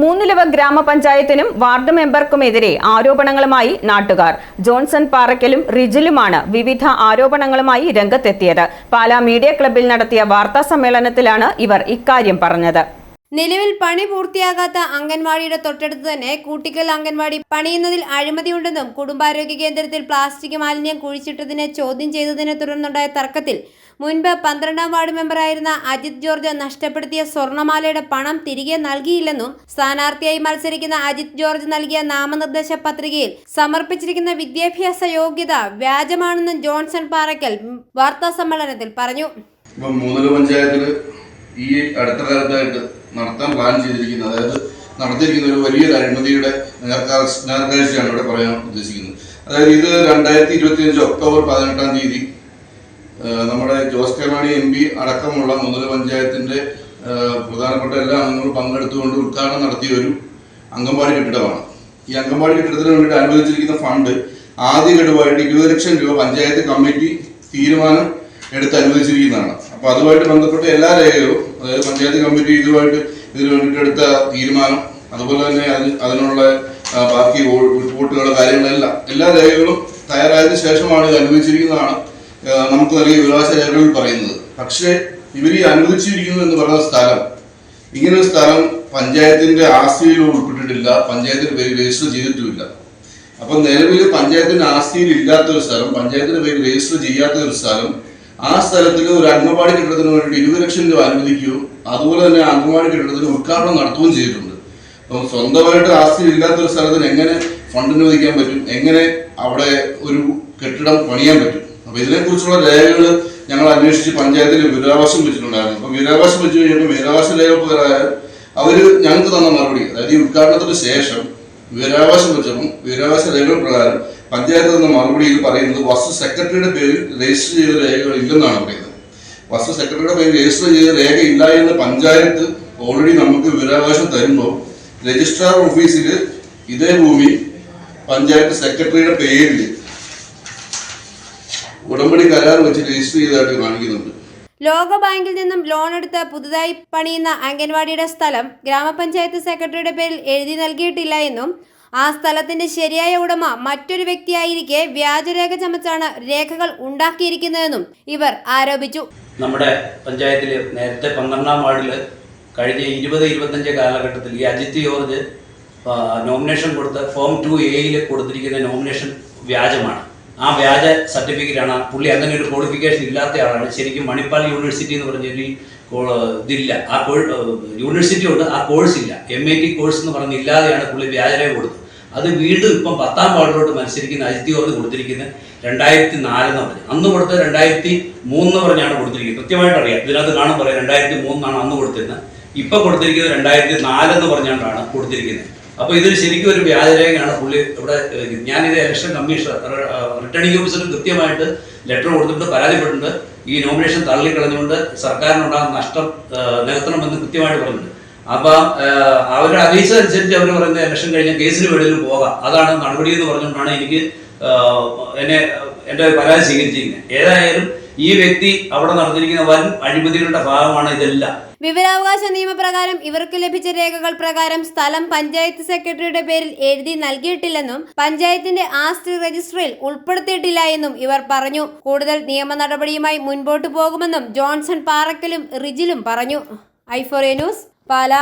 Moonnilavu ഗ്രാമപഞ്ചായത്തിനും ward മെമ്പർക്കുമെതിരെ ആരോപണങ്ങളുമായി നാട്ടുകാർ. Johnson പാറയ്ക്കലും റിജിലുമാണ് വിവിധ ആരോപണങ്ങളുമായി രംഗത്തെത്തിയത്. പാലാ മീഡിയ ക്ലബിൽ നടത്തിയ വാർത്താ സമ്മേളനത്തിലാണ് ഇവർ ഇക്കാര്യം പറഞ്ഞത്. നിലവിൽ പണി പൂർത്തിയാകാത്ത അംഗൻവാടിയുടെ തൊട്ടടുത്ത് തന്നെ കൂട്ടിക്കൽ അംഗൻവാടി പണിയുന്നതിൽ അഴിമതിയുണ്ടെന്നും കുടുംബാരോഗ്യ കേന്ദ്രത്തിൽ പ്ലാസ്റ്റിക് മാലിന്യം കുഴിച്ചിട്ടതിനെ ചോദ്യം ചെയ്തതിനെ തുടർന്നുണ്ടായ തർക്കത്തിൽ മുൻപ് പന്ത്രണ്ടാം വാർഡ് മെമ്പറായിരുന്ന അജിത് ജോർജ് നഷ്ടപ്പെടുത്തിയ സ്വർണമാലയുടെ പണം തിരികെ നൽകിയില്ലെന്നും സ്ഥാനാർത്ഥിയായി മത്സരിക്കുന്ന അജിത് ജോർജ് നൽകിയ നാമനിർദ്ദേശ പത്രികയിൽ സമർപ്പിച്ചിരിക്കുന്ന വിദ്യാഭ്യാസ യോഗ്യത വ്യാജമാണെന്നും ജോൺസൺ പാറയ്ക്കൽ വാർത്താ സമ്മേളനത്തിൽ പറഞ്ഞു. മൂന്നര പഞ്ചായത്തിൽ ഈ അടുത്ത കാലത്തായിട്ട് നടത്താൻ പ്ലാൻ ചെയ്തിരിക്കുന്നത്. അതായത് നടത്തിയിരിക്കുന്ന ഒരു വലിയൊരു അഴിമതിയുടെ നേർക്കാഴ്ച നേർക്കാഴ്ചയാണ് ഇവിടെ പറയാൻ ഉദ്ദേശിക്കുന്നത്. അതായത് ഇത് രണ്ടായിരത്തി ഇരുപത്തി അഞ്ച് ഒക്ടോബർ പതിനെട്ടാം തീയതി നമ്മുടെ Jose K Mani M P അടക്കമുള്ള മുതല പഞ്ചായത്തിന്റെ പ്രധാനപ്പെട്ട എല്ലാ അംഗങ്ങളും പങ്കെടുത്തുകൊണ്ട് ഉദ്ഘാടനം നടത്തിയ ഒരു അംഗൻവാടി കെട്ടിടമാണ്. ഈ അംഗൻവാടി കെട്ടിടത്തിന് വേണ്ടിയിട്ട് അനുവദിച്ചിരിക്കുന്ന ഫണ്ട് ആദ്യ ഗഡുവായിട്ട് ഇരുപത് ലക്ഷം രൂപ പഞ്ചായത്ത് കമ്മിറ്റി തീരുമാനം എടുത്ത് അനുവദിച്ചിരിക്കുന്നതാണ്. അപ്പൊ അതുമായിട്ട് ബന്ധപ്പെട്ട എല്ലാ രേഖകളും അതായത് പഞ്ചായത്ത് കമ്മിറ്റി ഇതുമായിട്ട് ഇതിന് വേണ്ടിയിട്ട് എടുത്ത തീരുമാനം അതുപോലെ തന്നെ അതിന് അതിനുള്ള ബാക്കി റിപ്പോർട്ടുകൾ കാര്യങ്ങളെല്ലാം എല്ലാ രേഖകളും തയ്യാറായതിനു ശേഷമാണ് ഇത് അനുവദിച്ചിരിക്കുന്നതാണ് നമുക്ക് നൽകിയ വികാസ രേഖകളിൽ പറയുന്നത്. പക്ഷേ ഇവർ ഈ അനുവദിച്ചിരിക്കുന്നു എന്ന് പറയുന്ന സ്ഥലം ഇങ്ങനൊരു സ്ഥലം പഞ്ചായത്തിന്റെ ആസ്തിയിൽ ഉൾപ്പെട്ടിട്ടില്ല പഞ്ചായത്തിന്റെ പേര് രജിസ്റ്റർ ചെയ്തിട്ടുമില്ല. അപ്പൊ നിലവിൽ പഞ്ചായത്തിന്റെ ആസ്തിയിൽ ഇല്ലാത്ത ഒരു സ്ഥലം പഞ്ചായത്തിന്റെ പേര് രജിസ്റ്റർ ചെയ്യാത്ത ഒരു സ്ഥലം ആ സ്ഥലത്തിൽ ഒരു അംഗൻവാടി കെട്ടിടത്തിന് വേണ്ടി ഇരുപത് ലക്ഷം രൂപ അനുവദിക്കുകയും അതുപോലെ തന്നെ അംഗൻവാടി കെട്ടിടത്തിന് ഉദ്ഘാടനം നടത്തുകയും ചെയ്തിട്ടുണ്ട്. അപ്പം സ്വന്തമായിട്ട് ആസ്തി ഇല്ലാത്ത ഒരു സ്ഥലത്തിന് എങ്ങനെ ഫണ്ട് അനുവദിക്കാൻ പറ്റും? എങ്ങനെ അവിടെ ഒരു കെട്ടിടം പണിയാൻ പറ്റും? അപ്പൊ ഇതിനെക്കുറിച്ചുള്ള രേഖകൾ ഞങ്ങൾ അന്വേഷിച്ച് പഞ്ചായത്തിൽ വിവരാവകാശം വെച്ചിട്ടുണ്ടായിരുന്നു. അപ്പൊ വിവരാവകാശം വെച്ച് കഴിഞ്ഞപ്പോൾ വിവരാവകാശ രേഖ അവർ ഞങ്ങൾക്ക് തന്ന മറുപടി അതായത് ഈ ഉദ്ഘാടനത്തിന് ശേഷം വിവരാവകാശം പ്രചരണം വിവരാവകാശ രേഖകൾ പ്രകാരം പഞ്ചായത്ത് തന്ന മറുപടിയിൽ പറയുന്നത് വസ്തു സെക്രട്ടറിയുടെ പേരിൽ രജിസ്റ്റർ ചെയ്ത രേഖകൾ ഇല്ലെന്നാണ് പറയുന്നത്. വസ്തു സെക്രട്ടറിയുടെ പേരിൽ രജിസ്റ്റർ ചെയ്ത രേഖ ഇല്ല എന്ന് പഞ്ചായത്ത് ഓൾറെഡി നമുക്ക് വിവരാവകാശം തരുമ്പോൾ രജിസ്ട്രാർ ഓഫീസിൽ ഇതേ ഭൂമി പഞ്ചായത്ത് സെക്രട്ടറിയുടെ പേരിൽ ഉടമ്പടി കരാർ വെച്ച് രജിസ്റ്റർ ചെയ്തതായിട്ട് കാണിക്കുന്നുണ്ട്. ലോകബാങ്കിൽ നിന്നും ലോൺ എടുത്ത് പുതുതായി പണിയുന്ന അംഗൻവാടിയുടെ സ്ഥലം ഗ്രാമപഞ്ചായത്ത് സെക്രട്ടറിയുടെ പേരിൽ എഴുതി നൽകിയിട്ടില്ല എന്നും ആ സ്ഥലത്തിന്റെ ശരിയായ ഉടമ മറ്റൊരു വ്യക്തിയായിരിക്കെ വ്യാജരേഖ ചമച്ചാണ് രേഖകൾ ഉണ്ടാക്കിയിരിക്കുന്നതെന്നും ഇവർ ആരോപിച്ചു. നമ്മുടെ പഞ്ചായത്തിൽ നേരത്തെ പന്ത്രണ്ടാം വാർഡിൽ കഴിഞ്ഞ ഇരുപത് ഇരുപത്തഞ്ച് കാലഘട്ടത്തിൽ ഈ അജിത് ജോർജ് നോമിനേഷൻ കൊടുത്ത ഫോം ടു എയിൽ കൊടുത്തിരിക്കുന്ന നോമിനേഷൻ വ്യാജമാണ്. ആ വ്യാജ സർട്ടിഫിക്കറ്റാണ് പുള്ളി അങ്ങനെ ഒരു ക്വാളിഫിക്കേഷൻ ഇല്ലാത്ത ആളാണ്. ശരിക്കും മണിപ്പാൽ യൂണിവേഴ്സിറ്റി എന്ന് പറഞ്ഞൊരു ഇതില്ല. ആ യൂണിവേഴ്സിറ്റി ഉണ്ട്. ആ കോഴ്സ് ഇല്ല. എം എ ടി കോഴ്സ് എന്ന് പറഞ്ഞ് ഇല്ലാതെയാണ് പുള്ളി വ്യാജരേഖ കൊടുത്തത്. അത് വീണ്ടും ഇപ്പം പത്താം വാർഡിലോട്ട് മത്സരിക്കുന്ന അജിത് ജോർജ് കൊടുത്തിരിക്കുന്നത് രണ്ടായിരത്തി നാലെന്ന് പറഞ്ഞു. അന്ന് കൊടുത്തത് രണ്ടായിരത്തി മൂന്ന് പറഞ്ഞാണ് കൊടുത്തിരിക്കുന്നത്. കൃത്യമായിട്ട് അറിയാം. ഇതിനകത്ത് കാണും പറയാം രണ്ടായിരത്തി മൂന്നാണ് അന്ന് കൊടുത്തിരുന്നത് ഇപ്പൊ കൊടുത്തിരിക്കുന്നത് രണ്ടായിരത്തി നാലെന്ന് പറഞ്ഞാണ്ടാണ് കൊടുത്തിരിക്കുന്നത്. അപ്പൊ ഇത് ശരിക്കും ഒരു വ്യാജരേഖയാണ്. പുള്ളി ഇവിടെ ഞാനിത് ഇലക്ഷൻ കമ്മീഷണർ റിട്ടേണിംഗ് ഓഫീസർ കൃത്യമായിട്ട് ലെറ്റർ കൊടുത്തിട്ട് പരാതിപ്പെട്ടിട്ടുണ്ട്. ഈ നോമിനേഷൻ തള്ളിക്കളഞ്ഞുകൊണ്ട് സർക്കാരിനുണ്ടാകുന്ന നഷ്ടം നികത്തണമെന്ന് കൃത്യമായിട്ട് പറഞ്ഞിട്ടുണ്ട്. അപ്പൊ അവരുടെ അറിയിച്ചതനുസരിച്ച് അവർ പറയുന്ന ഇലക്ഷൻ കഴിഞ്ഞ കേസിന് വേണമെങ്കിലും പോകാം. അതാണ് നടപടി എന്ന് പറഞ്ഞുകൊണ്ടാണ് എനിക്ക് എന്നെ എന്റെ പരാതി സ്വീകരിച്ചിരിക്കുന്നത്. ഏതായാലും ഈ വ്യക്തി അവിടെ നടന്നിരിക്കുന്ന വൻ അഴിമതികളുടെ ഭാഗമാണ് ഇതെല്ലാം. വിവരാവകാശ നിയമപ്രകാരം ഇവർക്ക് ലഭിച്ച രേഖകൾ പ്രകാരം സ്ഥലം പഞ്ചായത്ത് സെക്രട്ടറിയുടെ പേരിൽ എഴുതി നൽകിയിട്ടില്ലെന്നും പഞ്ചായത്തിന്റെ ആസ്തി രജിസ്റ്ററിൽ ഉൾപ്പെടുത്തിയിട്ടില്ല എന്നും ഇവർ പറഞ്ഞു. കൂടുതൽ നിയമ നടപടിയുമായി മുൻപോട്ടു പോകുമെന്നും ജോൺസൺ പാറക്കലും റിജിലും പറഞ്ഞു. Euphoria news Pala.